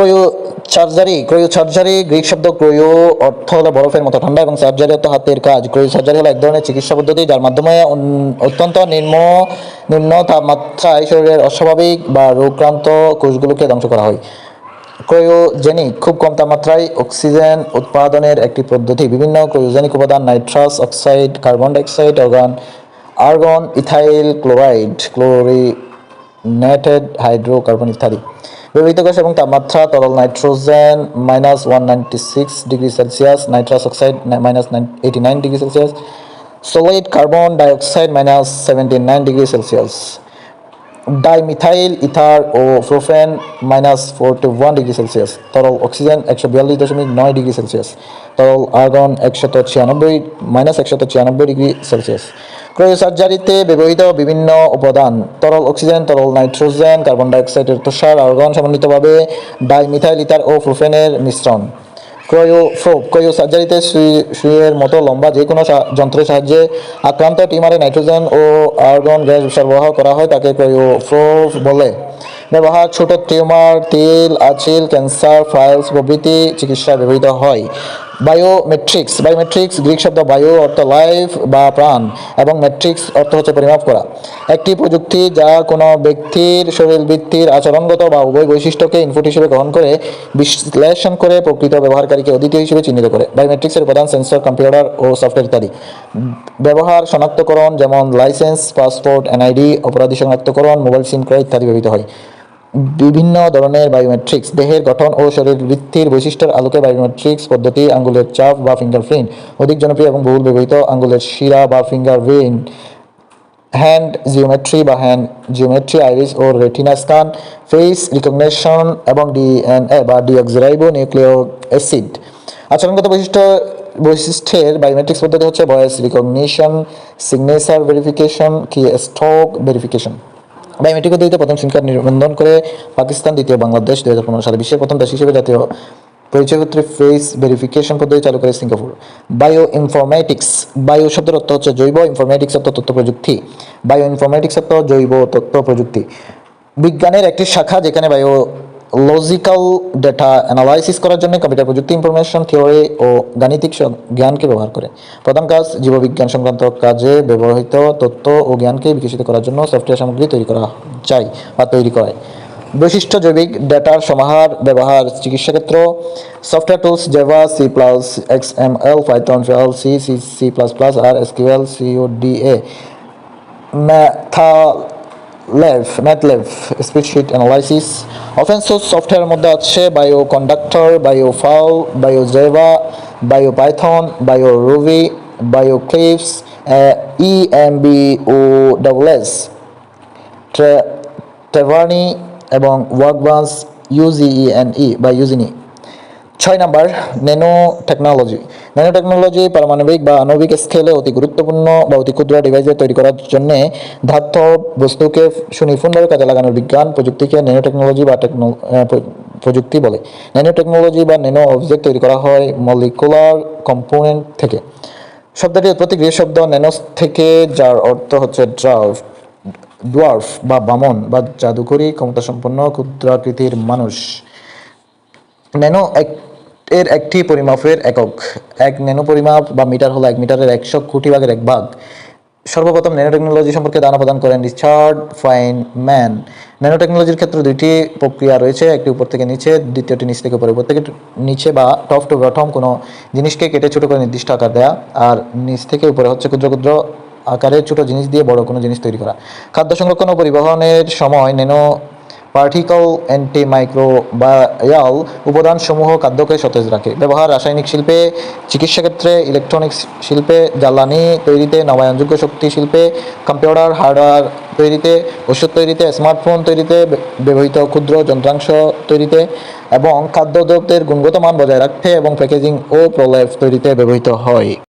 ক্রয়ো surgery cryosurgery Greek শব্দ cryo অর্থ হলো বরফের মতো ঠান্ডা এবং সার্জারি অর্থ হাতের কাজ। ক্রয়ো সার্জারি হলো এক ধরনের চিকিৎসা পদ্ধতি যার মাধ্যমে অত্যন্ত নিম্ন নিম্ন তাপমাত্রায় শরীরের অস্বাভাবিক বা রোগক্রান্ত কোষগুলোকে ধ্বংস করা হয়। ক্রয়োজেনিক খুব কম তাপমাত্রায় অক্সিজেন উৎপাদনের একটি পদ্ধতি। বিভিন্ন ক্রয়োজেনিক উপাদান, nitrous, oxide, carbon dioxide, organ argon, ethyl chloride, chlorinated hydrocarbon ইত্যাদি। ব্যবহৃত গ্যাস এবং তাপমাত্রা, তরল nitrogen minus one ninety six degree Celsius nitrous oxide minus eighty nine degree Celsius solid carbon dioxide minus seventy nine degree Celsius dimethyl ether ও propane minus forty one degree Celsius তরল oxygen একশো বিয়াল্লিশ দশমিক নয় degree Celsius তরল argon একশত ছিয়ানব্বই minus একশত ছিয়ানব্বই ডিগ্রি সেলসিয়াস ক্রয়োসার্জারিতে ব্যবহৃত বিভিন্ন উপাদান, তরল অক্সিজেন, তরল নাইট্রোজেন, কার্বন ডাইঅক্সাইডের তুষার, আর্গন, সমন্বিতভাবে ডাইমিথাইল ইথার ও প্রোফেনের মিশ্রণ। ক্রয়ো ফ্রোপ ক্রয়ো সার্জারিতে সুইয়ের মতো লম্বা যে কোনো যন্ত্রের সাহায্যে আক্রান্ত টিমারে নাইট্রোজেন ও আর্গন গ্যাস সরবরাহ করা হয়, তাকে ক্রয়ো ফ্রোপ বলে। ব্যবহার, ছোট টিউমার, তেল, আচিল, ক্যান্সার, ফাইলস প্রভৃতি চিকিৎসায় ব্যবহৃত হয়। বায়োমেট্রিক্স বায়োমেট্রিক্স, গ্রিক শব্দ বায়ো, অর্থ লাইফ বা প্রাণ, এবং মেট্রিক্স অর্থ হচ্ছে পরিমাপ করা। একটি প্রযুক্তি যা কোনো ব্যক্তির শরীর শরীরবৃত্তির আচরণগত বা উভয় বৈশিষ্ট্যকে ইনপুট হিসেবে গ্রহণ করে, বিশ্লেষণ করে, প্রকৃত ব্যবহারকারীকে অদ্বিতীয় হিসেবে চিহ্নিত করে। বায়োমেট্রিক্সের প্রধান সেন্সর কম্পিউটার ও সফটওয়্যার ইত্যাদি। ব্যবহার, শনাক্তকরণ, যেমন লাইসেন্স পাসপোর্ট এনআইডি অপরাধী শনাক্তকরণ মোবাইল সিম ক্রয় ইত্যাদি ব্যবহৃত হয়। বিভিন্ন ধরনের বায়োমেট্রিক্স দেহের গঠন ও শরীরবৃত্তির বৈশিষ্ট্যের আলোকে বায়োমেট্রিক্স পদ্ধতি, আঙ্গুলের চাপ বা ফিঙ্গারপ্রিন্ট অধিক জনপ্রিয় এবং বহুল ব্যবহৃত, আঙ্গুলের শিরা বা ফিঙ্গার ফিঙ্গারপ্রিন্ট হ্যান্ড জিওমেট্রি বা হ্যান্ড জিওমেট্রি আইরিস ও রেটিনা স্ক্যান ফেস রিকগনেশন এবং ডিএনএ বা ডিঅক্সিরাইবো নিউক্লিও অ্যাসিড আচরণগত বৈশিষ্ট্য, বৈশিষ্ট্যের বায়োমেট্রিক্স পদ্ধতি হচ্ছে voice recognition signature verification keystroke verification biometric পদ্ধতিতে প্রথম সিম কার্ড নিবন্ধন করে পাকিস্তান, দ্বিতীয় বাংলাদেশ দুই হাজার পনেরো সালে বিশ্বের প্রথম দেশ হিসেবে জাতীয় পরিচয়পত্রে ফেস ভেরিফিকেশন পদ্ধতি চালু করে সিঙ্গাপুর। বায়ো ইনফরমেটিক্স বায়ো শব্দের অর্থ হচ্ছে জৈব ইনফরমেটিক্স অর্থ তথ্য প্রযুক্তি। বায়ো ইনফরমেটিক্স অর্থ জৈব তথ্য প্রযুক্তি। বিজ্ঞানের একটি শাখা যেখানে বায়ো লজিক্যাল ডেটা অ্যানালাইসিস করার জন্য কম্পিউটার প্রযুক্তি ইনফরমেশন থিওরি ও গাণিতিক জ্ঞানকে ব্যবহার করে। প্রধান কাজ জীববিজ্ঞান সংক্রান্ত কাজে ব্যবহৃত তথ্য ও জ্ঞানকে বিকশিত করার জন্য সফটওয়্যার সামগ্রী তৈরি করা যায় বা তৈরি করে। বৈশিষ্ট্য জৈবিক ডেটার সমাহার, ব্যবহার, চিকিৎসা ক্ষেত্র software tools Java C plus X M L Python Perl C C C plus plus R SQL CO ডি এ MATLAB MATLAB spreadsheet analysis open source সফটওয়্যারের মধ্যে আছে Bioconductor BioPerl BioJava BioPython BioRuby Bioclipse E M B O double S ট্রেভার্নি এবং workbench UGENE বা UGENE ছয় number nanotechnology nanotechnology পারমাণবিক বা আণবিক স্কেলে অতি গুরুত্বপূর্ণ বা অতি ক্ষুদ্র ডিভাইসে তৈরি করার জন্য ধাত্য বস্তুকে সুনিপুণভাবে কাজে লাগানোর বিজ্ঞান প্রযুক্তিকে ন্যানো টেকনোলজি বা টেকনো প্রযুক্তি বলে। ন্যানো টেকনোলজি বা ন্যানো অবজেক্ট তৈরি করা হয় মলিকুলার কম্পোনেন্ট থেকে। শব্দটি উৎপত্তি গৃহ শব্দ ন্যানোস থেকে, যার অর্থ হচ্ছে ড্রাফ ডোয়ার্ফ বা বামন বা জাদুকরী, ক্ষমতাসম্পন্ন ক্ষুদ্রাকৃতির মানুষ। ন্যানো এক- এর একটি পরিমাপের একক। এক ন্যানো পরিমাপ বা মিটার হলো এক মিটারের একশো কোটি ভাগের এক ভাগ। সর্বপ্রথম ন্যানো টেকনোলজি সম্পর্কে ধারণা প্রদান করেন রিচার্ড ফাইন ম্যান। ন্যানো টেকনোলজির ক্ষেত্রে দুইটি প্রক্রিয়া রয়েছে, একটি উপর থেকে নিচে, দ্বিতীয়টি নিচ থেকে উপরে উপর থেকে নিচে বা টপ টু বটম কোনো জিনিসকে কেটে ছোটো করে নির্দিষ্ট আকার দেয়া আর নিচ থেকে উপরে হচ্ছে ক্ষুদ্র ক্ষুদ্র আকারের ছোটো জিনিস দিয়ে বড় কোনো জিনিস তৈরি করা। খাদ্য সংরক্ষণ ও পরিবহনের সময় ন্যানো পার্টিকল অ্যান্টিমাইক্রোবায়াল উপাদানসমূহ খাদ্যকে সতেজ রাখে ব্যবহার রাসায়নিক শিল্পে চিকিৎসা ক্ষেত্রে ইলেকট্রনিক্স শিল্পে, জ্বালানি তৈরিতে, নবায়নযোগ্য শক্তি শিল্পে কম্পিউটার হার্ডওয়্যার তৈরিতে ওষুধ তৈরিতে স্মার্টফোন তৈরিতে ব্যবহৃত ক্ষুদ্র যন্ত্রাংশ তৈরিতে এবং খাদ্যদ্রব্যের গুণগত মান বজায় রাখতে এবং প্যাকেজিং ও প্রলেপ তৈরিতে ব্যবহৃত হয়।